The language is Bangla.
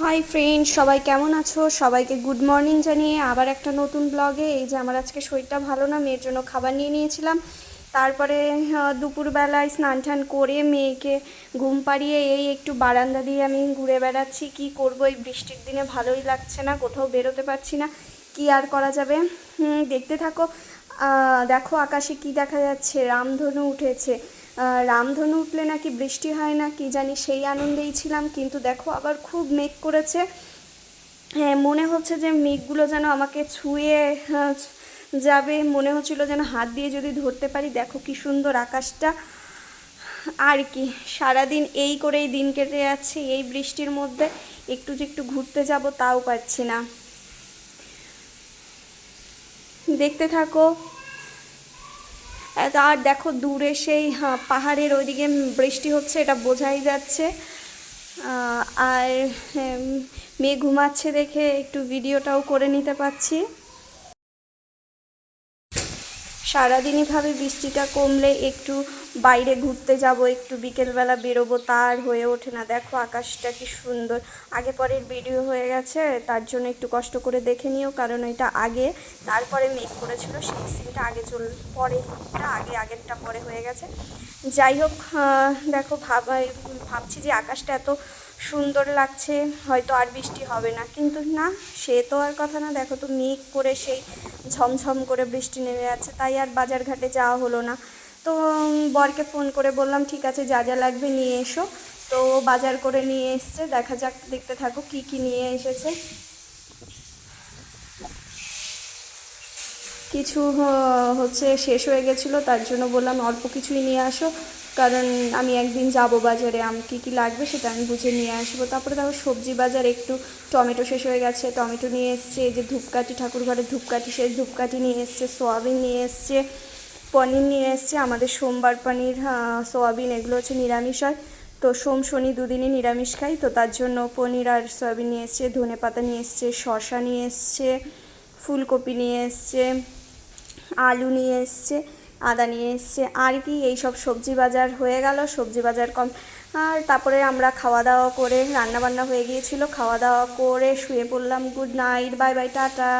হাই ফ্রেন্ড সবাই কেমন আছো? সবাইকে গুড মর্নিং জানিয়ে আবার একটা নতুন ব্লগে এই যে আমার আজকে শরীরটা ভালো না, মেয়ের জন্য খাবার নিয়ে নিয়েছিলাম। তারপরে দুপুরবেলায় স্নান টান করে মেয়েকে ঘুম পাড়িয়ে এই একটু বারান্দা দিয়ে আমি ঘুরে বেড়াচ্ছি। কি করব? এই বৃষ্টির দিনে ভালোই লাগছে না, কোথাও বেরোতে পারছি না। কি আর করা যাবে? দেখতে থাকো। দেখো আকাশে কি দেখা যাচ্ছে? রামধনু উঠেছে। রামধনু উঠলে নাকি বৃষ্টি হয় না, কি জানি সেই আনন্দেই ছিলাম, কিন্তু দেখো আবার খুব মেঘ করেছে। হ্যাঁ মনে হচ্ছে যে মেঘগুলো যেন আমাকে ছুঁয়ে যাবে, মনে হচ্ছিল যেন হাত দিয়ে যদি ধরতে পারি, দেখো কি সুন্দর আকাশটা। আর কি, সারাদিন এই করেই দিন কেটে যাচ্ছে, এই বৃষ্টির মধ্যে একটু যে একটু ঘুরতে যাব তাও পারছি না। দেখতে থাকো। আর দেখো দূরে সেই হ্যাঁ, পাহাড়ের ওইদিকে বৃষ্টি হচ্ছে এটা বোঝাই যাচ্ছে। আর মেয়ে ঘুমাচ্ছে দেখে একটু ভিডিওটাও করে নিতে পারছি। সারাদিনই ভাবে বৃষ্টিটা কমলে একটু বাইরে ঘুরতে যাব, একটু বিকেলবেলা বেরোবো, তার হয়ে ওঠে না। দেখো আকাশটা কি সুন্দর। আগে পরের ভিডিও হয়ে গেছে, তার জন্য একটু কষ্ট করে দেখে নিও, কারণ এটা আগে, তারপরে মেক করেছিল, সেই সিনটা আগে চল পরেটা আগে, আগেরটা পরে হয়ে গেছে। যাই হোক দেখো ভাবাই ভাবছি যে আকাশটা এত সুন্দর লাগছে, হয়তো আর বৃষ্টি হবে না। কিন্তু না, সে তো আর কথা না, দেখো তো মেঘ করে সেই ঝমঝম করে বৃষ্টি নেমে যাচ্ছে তাই আর বাজার ঘাটে যাওয়া হলো না। তো বরকে ফোন করে বললাম, ঠিক আছে, যা যা লাগবে নিয়ে এসো। তো বাজার করে নিয়ে এসছে, দেখা যাক, দেখতে থাকো কি কি নিয়ে এসেছে। কিছু হচ্ছে শেষ হয়ে গেছিল, তার জন্য বললাম, অল্প কিছুই নিয়ে আসো। কারণ আমি একদিন যাব বাজারে আম কী কী লাগবে সেটা আমি বুঝে নিয়ে আসব। তারপরে দেখো সবজি বাজার একটু টমেটো শেষ হয়ে গেছে টমেটো নিয়ে এসছে এই যে ধূপকাঠি ঠাকুর ঘরের ধূপকাঠি সেই ধূপকাঠি নিয়ে এসছে সোয়াবিন নিয়ে এসছে পনির নিয়ে এসছে আমাদের সোমবার পনির হ্যাঁ, সোয়াবিন এগুলো হচ্ছে নিরামিষ হয়। তো সোম শনি দুদিনই নিরামিষ খাই তো তার জন্য পনির আর সয়াবিন নিয়ে এসছে ধনে পাতা নিয়ে এসছে শসা নিয়ে এসছে ফুলকপি নিয়ে এসছে আলু নিয়ে এসছে। আদা নিয়ে এসছে। আর কি এই সব সবজি বাজার হয়ে গেল, সবজি বাজার কম। আর তারপরে আমরা খাওয়া দাওয়া করে রান্নাবান্না হয়ে গিয়েছিল। খাওয়া দাওয়া করে শুয়ে পড়লাম, good night, bye bye, tata.